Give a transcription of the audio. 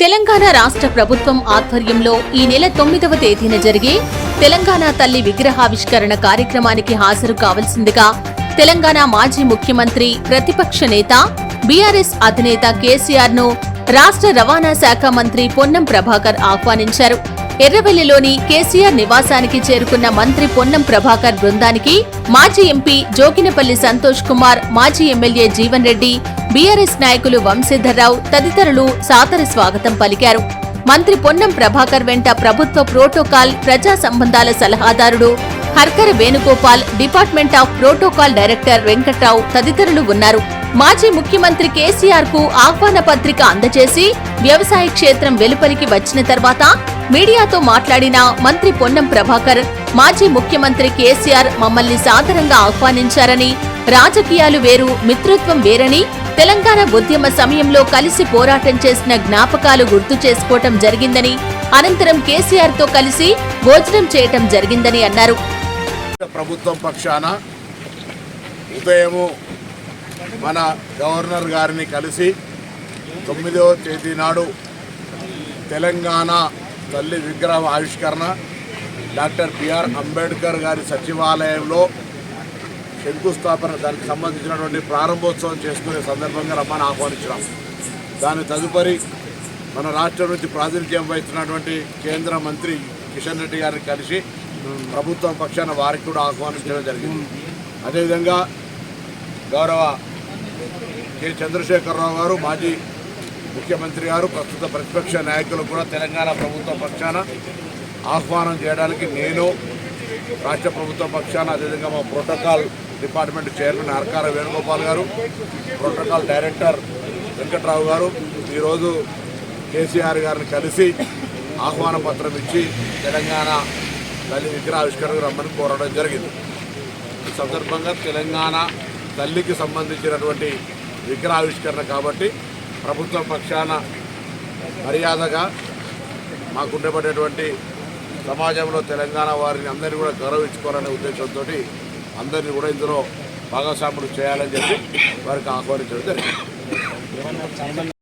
తెలంగాణ రాష్ట్ర ప్రభుత్వం ఆధ్వర్యంలో ఈ నెల తొమ్మిదవ తేదీన జరిగే తెలంగాణ తల్లి విగ్రహావిష్కరణ కార్యక్రమానికి హాజరు కావాల్సిందిగా తెలంగాణ మాజీ ముఖ్యమంత్రి ప్రతిపక్ష నేత బీఆర్ఎస్ అధినేత కేసీఆర్ను రాష్ట్ర రవాణా శాఖ మంత్రి పొన్నం ప్రభాకర్ ఆహ్వానించారు. ఎర్రవెల్లిలోని కేసీఆర్ నివాసానికి చేరుకున్న మంత్రి పొన్నం ప్రభాకర్ బృందానికి మాజీ ఎంపీ జోగినపల్లి సంతోష్ కుమార్ మాజీ ఎమ్మెల్యే జీవన్ రెడ్డి బీఆర్ఎస్ నాయకులు వంశీధర్రావు తదితరులు సాదర స్వాగతం పలికారు. మంత్రి పొన్నం ప్రభాకర్ వెంట ప్రభుత్వ ప్రోటోకాల్ ప్రజా సంబంధాల సలహాదారుడు Harkar Venugopal department of protocol director Venkatrao తదితరులు ఉన్నారు. మాజీ ముఖ్యమంత్రి కేసీఆర్కు ఆహ్వాన పత్రిక అందజేసి వ్యవసాయ క్షేత్రం వెలుపలికి వచ్చిన తర్వాత మీడియాతో మాట్లాడిన మంత్రి పొన్నం ప్రభాకర్ మాజీ ముఖ్యమంత్రి కేసీఆర్ మమ్మల్ని సాదరంగా ఆహ్వానించారని రాజకీయాలు వేరు మిత్రత్వం వేరని తెలంగాణ ఉద్యమ సమయంలో కలిసి పోరాటం చేసిన జ్ఞాపకాలు గుర్తు చేసుకోవటం జరిగిందని అనంతరం కేసీఆర్తో కలిసి భోజనం చేయటం జరిగిందని అన్నారు. ప్రభుత్వం పక్షాన ఉదయము మన గవర్నర్ గారిని కలిసి తొమ్మిదవ తేదీ నాడు తెలంగాణ తల్లి విగ్రహ ఆవిష్కరణ డాక్టర్ బిఆర్ అంబేద్కర్ గారి సచివాలయంలో శంకుస్థాపన దానికి సంబంధించినటువంటి ప్రారంభోత్సవం చేసుకునే సందర్భంగా రమ్మని ఆహ్వానించినాం. దాని తదుపరి మన రాష్ట్రం నుంచి ప్రాతినిధ్యం వహిస్తున్నటువంటి కేంద్ర మంత్రి కిషన్ రెడ్డి గారిని కలిసి ప్రభుత్వం పక్షాన వారికి కూడా ఆహ్వానించడం జరిగింది. అదేవిధంగా గౌరవ కె. చంద్రశేఖరరావు గారు మాజీ ముఖ్యమంత్రి గారు ప్రస్తుత ప్రతిపక్ష నాయకులు కూడా తెలంగాణ ప్రభుత్వ పక్షాన ఆహ్వానం చేయడానికి నేను రాష్ట్ర ప్రభుత్వ పక్షాన అదేవిధంగా మా protocol department chairman Arakara Venugopal garu protocol director Venkatrao గారు ఈరోజు కేసీఆర్ గారిని కలిసి ఆహ్వాన పత్రం ఇచ్చి తెలంగాణ తల్లి విగ్రహావిష్కరణకు రమ్మని కోరడం జరిగింది. ఈ సందర్భంగా తెలంగాణ తల్లికి సంబంధించినటువంటి విగ్రహావిష్కరణ కాబట్టి ప్రభుత్వ పక్షాన మర్యాదగా మాకుండబడేటువంటి సమాజంలో తెలంగాణ వారిని అందరినీ కూడా గౌరవించుకోవాలనే ఉద్దేశంతో అందరినీ కూడా ఇందులో భాగస్వాములు చేయాలని చెప్పి వారికి ఆహ్వానించడం జరిగింది.